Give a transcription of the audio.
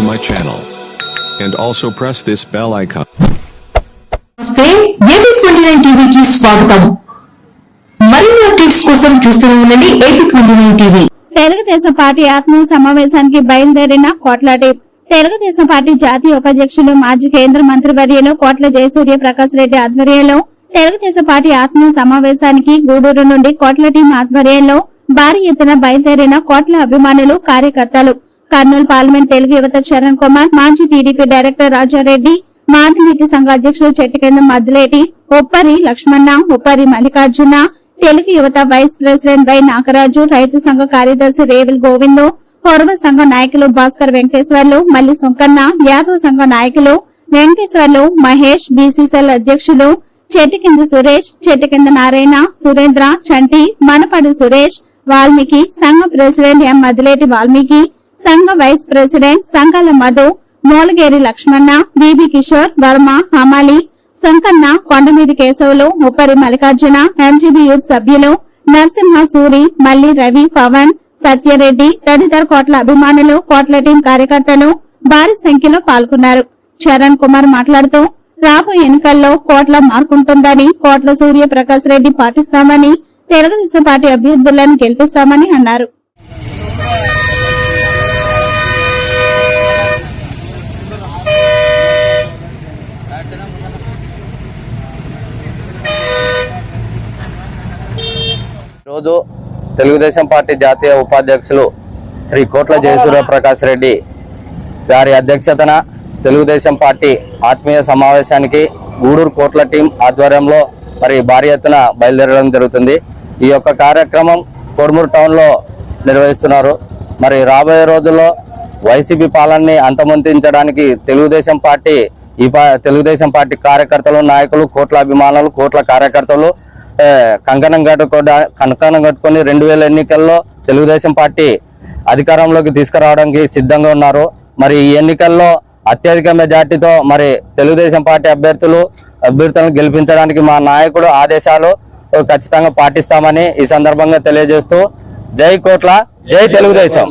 to my channel. And also press this bell icon. నమస్తే AP twenty nine టీవీకి స్వాగతం మరిన్ని అప్డేట్స్ కోసం చూస్తూనే ఉండండి AP twenty nine TV Telugu Desam Party ఆత్మీయ సమావేశానికి బయలుదేరిన కోట్ల టీం తెలుగుదేశం పార్టీ జాతీయ ఉపాధ్యక్షులు మాజీ కేంద్ర మంత్రి వర్యులు కోట్ల జయసూర్య ప్రకాష్ రెడ్డి ఆధ్వర్యంలో తెలుగుదేశం పార్టీ ఆత్మీయ సమావేశానికి గూడూరు నుండి కోట్ల టీం ఆధ్వర్యంలో భారీ ఎత్తున బయలుదేరిన కోట్ల అభిమానులు కార్యకర్తలు కర్నూలు పార్లమెంట్ తెలుగు యువత చరణ్ కుమార్ మాజీ టీడీపీ డైరెక్టర్ రాజారెడ్డి మాదినీటి సంఘ అధ్యక్షులు చెట్టుకింద మద్దులేటి ఉప్పరి లక్ష్మణ ఉప్పరి మల్లికార్జున తెలుగు యువత వైస్ ప్రెసిడెంట్ వై నాగరాజు రైతు సంఘ కార్యదర్శి రేవుల్ గోవిందు పౌరవ సంఘ నాయకులు భాస్కర్ వెంకటేశ్వర్లు మల్లి సుంకన్న యాదవ్ సంఘ నాయకులు వెంకటేశ్వర్లు మహేష్ బీసీసీఎల్ అధ్యక్షులు చెట్టుకింద సురేష్ చెట్టుకింద నారాయణ సురేంద్ర చంటి మనపడు సురేష్ వాల్మీకి సంఘ ప్రెసిడెంట్ ఎం మదిలేటి వాల్మీకి సంఘ వైస్ ప్రెసిడెంట్ సంఘాల మధు మూలగేరి లక్ష్మణ బీబీ కిషోర్ వర్మ హమాలి శంకన్న కొండమీది కేశవులు ముప్పరి మల్లికార్జున ఎంజీబీ యూత్ సభ్యులు నరసింహ సూరి మల్లి రవి పవన్ సత్యరెడ్డి తదితర కోట్ల అభిమానులు కోట్ల టీం కార్యకర్తలు భారీ సంఖ్యలో పాల్గొన్నారు. చరణ్ కుమార్ మాట్లాడుతూ రాబోయే ఎన్నికల్లో కోట్ల మార్కుంటుందని కోట్ల సూర్య ప్రకాష్ రెడ్డి పాటిస్తామని తెలుగుదేశం పార్టీ అభ్యర్థులను గెలిపిస్తామని అన్నారు. ఈరోజు తెలుగుదేశం పార్టీ జాతీయ ఉపాధ్యక్షులు శ్రీ కోట్ల జయసూర్య ప్రకాష్ రెడ్డి గారి అధ్యక్షతన తెలుగుదేశం పార్టీ ఆత్మీయ సమావేశానికి గూడూరు కోట్ల టీం ఆధ్వర్యంలో మరి భారీ ఎత్తున బయలుదేరడం జరుగుతుంది. ఈ యొక్క కార్యక్రమం కోడుమూరు టౌన్లో నిర్వహిస్తున్నారు. మరి రాబోయే రోజుల్లో వైసీపీ పాలనని అంతమొందించడానికి తెలుగుదేశం పార్టీ ఈ తెలుగుదేశం పార్టీ కార్యకర్తలు నాయకులు కోట్ల అభిమానులు కోట్ల కార్యకర్తలు కంకణం కట్టుకోడా కంకణం కట్టుకొని రెండు వేల ఎన్నికల్లో తెలుగుదేశం పార్టీ అధికారంలోకి తీసుకురావడానికి సిద్ధంగా ఉన్నారు. మరి ఈ ఎన్నికల్లో అత్యధిక మెజార్టీతో మరి తెలుగుదేశం పార్టీ అభ్యర్థులు అభ్యర్థులను గెలిపించడానికి మా నాయకుడు ఆదేశాలు ఖచ్చితంగా పాటిస్తామని ఈ సందర్భంగా తెలియజేస్తూ జై కోట్ల జై తెలుగుదేశం.